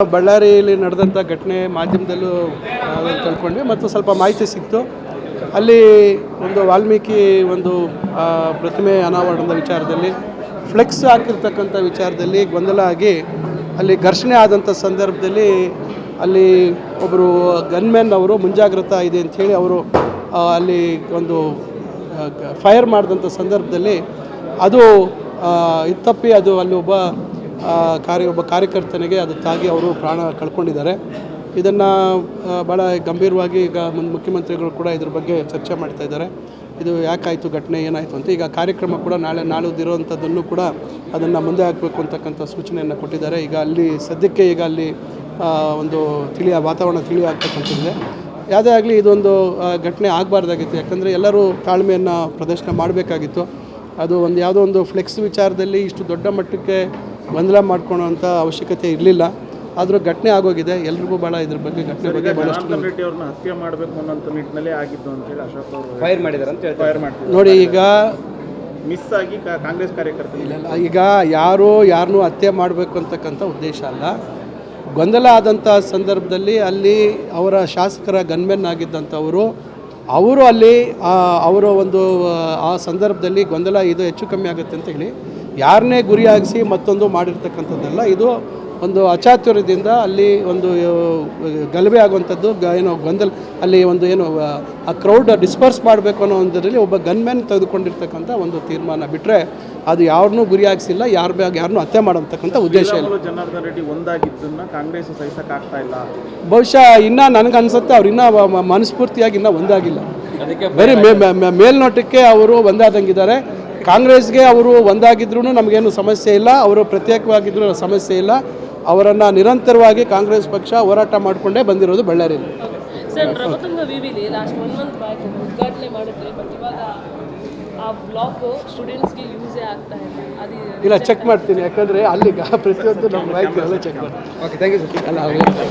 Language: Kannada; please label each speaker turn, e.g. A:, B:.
A: ಬಳ್ಳಾರಿಯಲ್ಲಿ ನಡೆದಂಥ ಘಟನೆ ಮಾಧ್ಯಮದಲ್ಲೂ ಕಳ್ಕೊಂಡ್ವಿ ಮತ್ತು ಸ್ವಲ್ಪ ಮಾಹಿತಿ ಸಿಕ್ತು. ಅಲ್ಲಿ ಒಂದು ವಾಲ್ಮೀಕಿ ಒಂದು ಪ್ರತಿಮೆ ಅನಾವರಣದ ವಿಚಾರದಲ್ಲಿ, ಫ್ಲೆಕ್ಸ್ ಹಾಕಿರ್ತಕ್ಕಂಥ ವಿಚಾರದಲ್ಲಿ ಗೊಂದಲ ಆಗಿ ಅಲ್ಲಿ ಘರ್ಷಣೆ ಆದಂಥ ಸಂದರ್ಭದಲ್ಲಿ ಅಲ್ಲಿ ಒಬ್ಬರು ಗನ್ಮ್ಯಾನ್ ಅವರು ಮುಂಜಾಗ್ರತಾ ಇದೆ ಅಂಥೇಳಿ ಅವರು ಅಲ್ಲಿ ಒಂದು ಫೈರ್ ಮಾಡಿದಂಥ ಸಂದರ್ಭದಲ್ಲಿ ಅದು ಇತ್ತಪ್ಪಿ ಅದು ಅಲ್ಲಿ ಒಬ್ಬ ಕಾರ್ಯ, ಒಬ್ಬ ಕಾರ್ಯಕರ್ತನಿಗೆ ಅದು ತಾಗಿ ಅವರು ಪ್ರಾಣ ಕಳ್ಕೊಂಡಿದ್ದಾರೆ. ಇದನ್ನು ಭಾಳ ಗಂಭೀರವಾಗಿ ಈಗ ಮುಖ್ಯಮಂತ್ರಿಗಳು ಕೂಡ ಇದ್ರ ಬಗ್ಗೆ ಚರ್ಚೆ ಮಾಡ್ತಾ ಇದ್ದಾರೆ. ಇದು ಯಾಕಾಯಿತು ಘಟನೆ, ಏನಾಯಿತು ಅಂತ. ಈಗ ಕಾರ್ಯಕ್ರಮ ಕೂಡ ನಾಳೆ ನಾಳಿದ್ದಿರೋವಂಥದ್ದನ್ನು ಕೂಡ ಅದನ್ನು ಮುಂದೆ ಹಾಕಬೇಕು ಅಂತಕ್ಕಂಥ ಸೂಚನೆಯನ್ನು ಕೊಟ್ಟಿದ್ದಾರೆ. ಈಗ ಅಲ್ಲಿ, ಸದ್ಯಕ್ಕೆ ಈಗ ಅಲ್ಲಿ ಒಂದು ತಿಳಿಯ, ವಾತಾವರಣ ತಿಳಿ ಆಗ್ತಕ್ಕಂಥದ್ದಿದೆ. ಯಾವುದೇ ಆಗಲಿ ಇದೊಂದು ಘಟನೆ ಆಗಬಾರ್ದಾಗಿತ್ತು. ಯಾಕಂದರೆ ಎಲ್ಲರೂ ತಾಳ್ಮೆಯನ್ನು ಪ್ರದರ್ಶನ ಮಾಡಬೇಕಾಗಿತ್ತು. ಅದು ಒಂದು ಯಾವುದೋ ಒಂದು ಫ್ಲೆಕ್ಸ್ ವಿಚಾರದಲ್ಲಿ ಇಷ್ಟು ದೊಡ್ಡ ಮಟ್ಟಕ್ಕೆ ಗೊಂದಲ ಮಾಡ್ಕೊಳ್ಳೋಂಥ ಅವಶ್ಯಕತೆ ಇರಲಿಲ್ಲ. ಆದರೂ ಘಟನೆ ಆಗೋಗಿದೆ. ಎಲ್ರಿಗೂ ಭಾಳ ಇದ್ರ ಬಗ್ಗೆ ಘಟನೆ ಬಗ್ಗೆ ಭಾಳಷ್ಟು
B: ಅವ್ರನ್ನ ಹತ್ಯೆ ಮಾಡಬೇಕು ಅನ್ನೋಂಥ ನಿಟ್ಟಿನಲ್ಲಿ ಆಗಿದ್ದು ಅಂತೇಳಿ ಅಶೋಕ್ ಅವರು
C: ಫೈರ್ ಮಾಡಿದ್ದಾರೆ ಅಂತ ಹೇಳ್ತಾರೆ.
B: ಫೈರ್ ಮಾಡ್ತಾರೆ
A: ನೋಡಿ ಈಗ
B: ಮಿಸ್ ಆಗಿ ಕಾ- ಕಾಂಗ್ರೆಸ್ ಕಾರ್ಯಕರ್ತರು.
A: ಇಲ್ಲ, ಈಗ ಯಾರು ಯಾರನ್ನೂ ಹತ್ಯೆ ಮಾಡಬೇಕು ಅಂತಕ್ಕಂಥ ಉದ್ದೇಶ ಅಲ್ಲ. ಗೊಂದಲ ಆದಂಥ ಸಂದರ್ಭದಲ್ಲಿ ಅಲ್ಲಿ ಅವರ ಶಾಸಕರ ಗನ್ಮೆನ್ ಆಗಿದ್ದಂಥವರು ಅವರು ಅಲ್ಲಿ ಅವರ ಒಂದು ಆ, ಆ ಸಂದರ್ಭದಲ್ಲಿ ಗೊಂದಲ ಇದು ಹೆಚ್ಚು ಕಮ್ಮಿ ಆಗುತ್ತೆ ಅಂತ ಹೇಳಿ ಯಾರನ್ನೇ ಗುರಿಯಾಗಿಸಿ ಮತ್ತೊಂದು ಮಾಡಿರ್ತಕ್ಕಂಥದ್ದಲ್ಲ ಇದು ಒಂದು ಅಚಾತುರ್ಯದಿಂದ ಅಲ್ಲಿ ಒಂದು ಗಲಭೆ ಆಗುವಂಥದ್ದು ಗ ಏನೋ ಗೊಂದಲ ಅಲ್ಲಿ ಒಂದು ಏನು ಆ, ಕ್ರೌಡ್ ಡಿಸ್ಪರ್ಸ್ ಮಾಡಬೇಕು ಅನ್ನೋ ಒಂದರಲ್ಲಿ ಒಬ್ಬ ಗನ್ಮ್ಯಾನ್ ತೆಗೆದುಕೊಂಡಿರ್ತಕ್ಕಂಥ ಒಂದು ತೀರ್ಮಾನ ಬಿಟ್ಟರೆ ಅದು ಯಾರನ್ನೂ ಗುರಿಯಾಗಿಸಿಲ್ಲ ಯಾರು ಬ್ಯಾಗ್ ಯಾರನ್ನೂ ಹತ್ಯೆ ಮಾಡೋಂತಕ್ಕಂಥ ಉದ್ದೇಶ ಇಲ್ಲ.
B: ಜನಾರ್ದನ್ ರೆಡ್ಡಿ ಒಂದಾಗಿದ್ದನ್ನು ಕಾಂಗ್ರೆಸ್ ಸಹಿಸಕ್ಕೆ ಆಗ್ತಾ ಇಲ್ಲ.
A: ಬಹುಶಃ ಇನ್ನೂ ನನಗನ್ಸುತ್ತೆ ಅವ್ರು ಇನ್ನೂ ಮನಸ್ಫೂರ್ತಿಯಾಗಿ ಇನ್ನೂ ಒಂದಾಗಿಲ್ಲ.
C: ಅದಕ್ಕೆ
A: ಬರೀ ಮೇ- ಮೇ- ಮೇ- ಮೇಲ್ನೋಟಕ್ಕೆ ಅವರು ಒಂದಾದಂಗಿದ್ದಾರೆ. ಕಾಂಗ್ರೆಸ್ಗೆ ಅವರು ಒಂದಾಗಿದ್ರೂ ನಮಗೇನು ಸಮಸ್ಯೆ ಇಲ್ಲ ಅವರು ಪ್ರತ್ಯೇಕವಾಗಿದ್ರೂ ಸಮಸ್ಯೆ ಇಲ್ಲ. ಅವರನ್ನು ನಿರಂತರವಾಗಿ ಕಾಂಗ್ರೆಸ್ ಪಕ್ಷ ಹೋರಾಟ ಮಾಡಿಕೊಂಡೇ ಬಂದಿರೋದು ಬಳ್ಳಾರಿಯಲ್ಲಿ
D: ಸರ್ ನವತುಂಗ ವಿವಿಲಿ ಲಾಸ್ಟ್ ಒನ್ ಮಂತ್ ಬ್ಯಾಕ್ ಉದ್ಘಾಟನೆ ಮಾಡಿದ್ರಿ ಬಟ್ ಇವಾಗ ಆ ಬ್ಲಾಕ್ ಸ್ಟೂಡೆಂಟ್ಸ್ಗೆ ಯೂಸೇ ಆಗ್ತಾ ಇಲ್ಲ ಅದು
A: ಇಲ್ಲ ಚೆಕ್ ಮಾಡ್ತೀನಿ. ಯಾಕಂದರೆ ಅಲ್ಲಿ ಪ್ರತಿಯೊಂದು ನಮ್ಮ ಮಾಹಿತಿ ಎಲ್ಲ ಚೆಕ್ ಮಾಡ್ತೀನಿ.